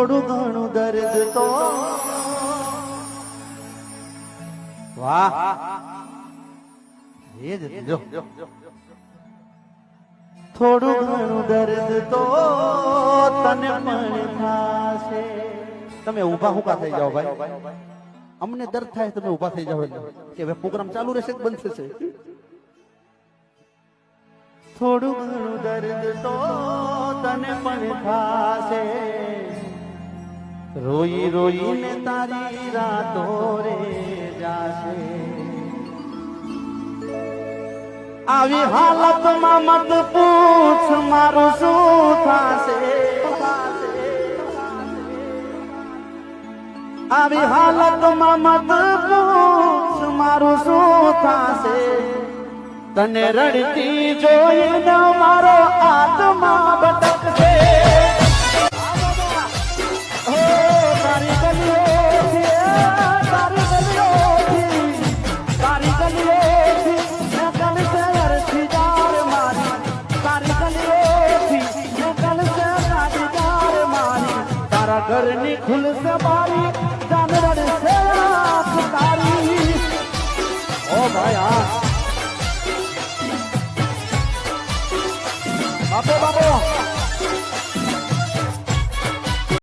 થોડું ઘણું દર્દ તો. વાહ. એ જ જો. થોડું ઘણું દર્દ તો તને પણ થાશે. તમે ઊભા હુકા થઈ જાઓ ભાઈ. અમને દર્દ થાય તમે ઊભા થઈ જાઓ કે હવે પ્રોગ્રામ ચાલુ રહેશે કે બંધ થશે? થોડું ઘણું દર્દ તો તને પણ થાશે. રોઈ રોઈને તારી રાતો રે જાશે. આવી હાલતમાં મત પૂછ, મારું શું થાશે? આવી હાલતમાં મત પૂછ, મારું શું થાશે? તને રડતી જોઈને મારો આત્મા ઘરની ખુલશે બારી રડશે આંખ તારી ઓ ભાઈ આ